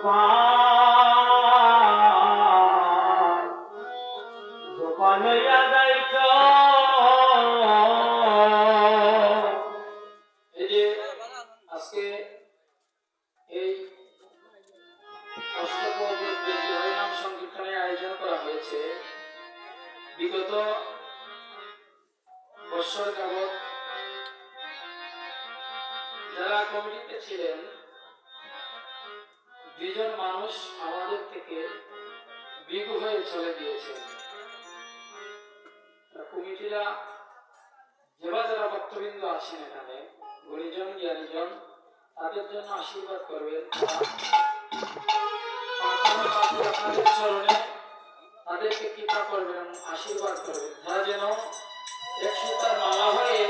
গোপাল গোপাল যাইছ এই যে আজকে এই হরিনাম সংকীর্তনের আয়োজন করা হয়েছে, বিগত বৎসর যাবৎ যারা কমিটিতে ছিলেন দুজন মানুষ আমাদের থেকে বিগু হয়ে চলে গিয়েছে। কমিটিরা যারা যারা ভক্তবৃন্দ আছেন এখানে, গুণীজন, জ্ঞানীজন, তাদের জন্য আশীর্বাদ করবেন। চরণে তাদেরকে কৃপা করবেন, আশীর্বাদ করবেন। তারা যেন এক সুতার মালা হয়ে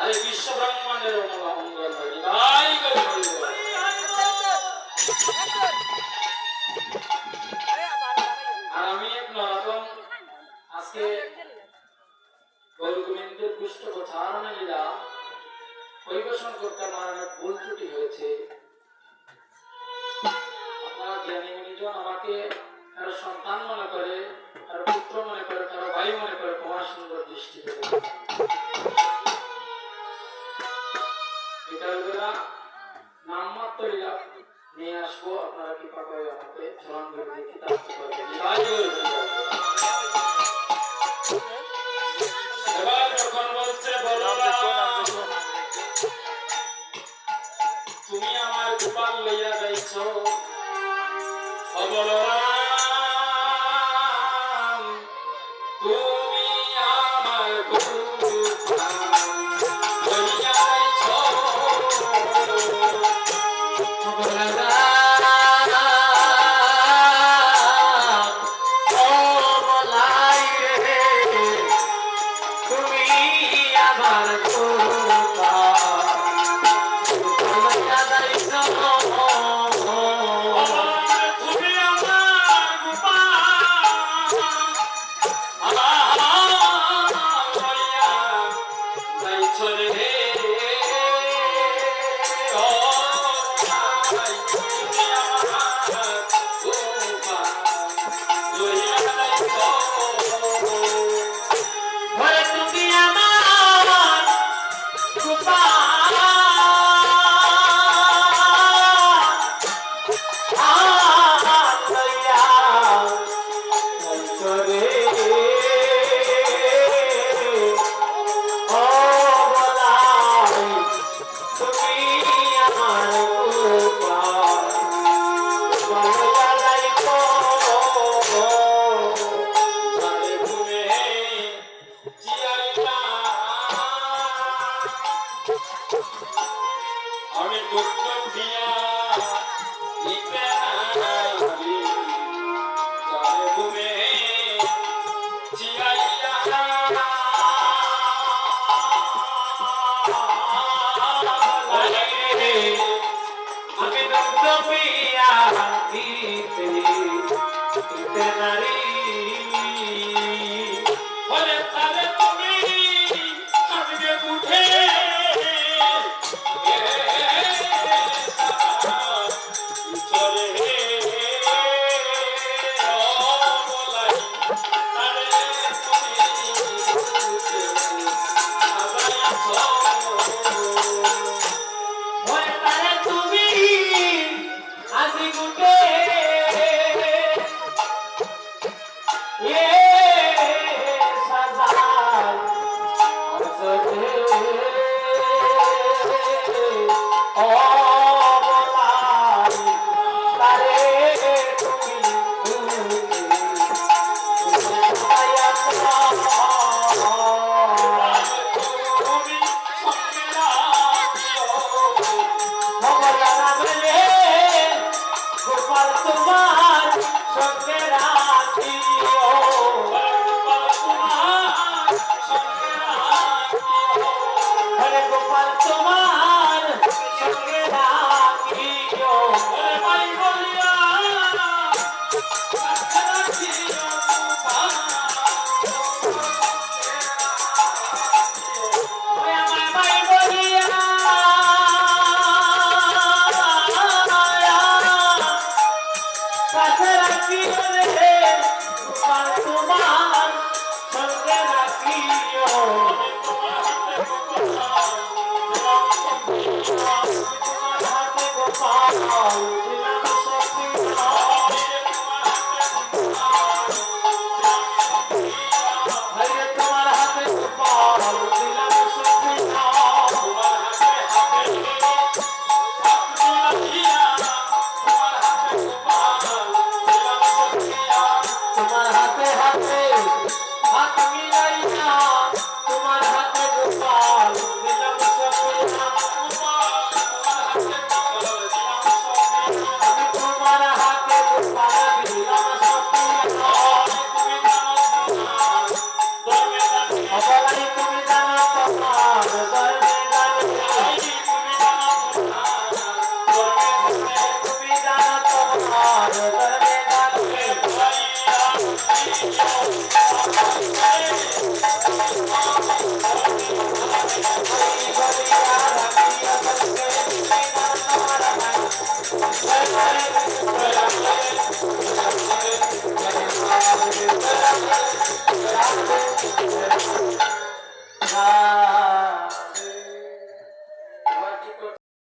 আর বিশ্ব ব্রহ্মাণ্ডের আর আমি আজকে পুষ্ট লীলা পরিবেশন করতে আমার অনেক ভুল ত্রুটি হয়েছে। আমাকে সন্তান মনে করে, কারও পুত্র মনে করে, কারও ভাই মনে করে তোমার সুন্দর দৃষ্টি তুমি আমার Gopal Bye. e pé. Oh. out.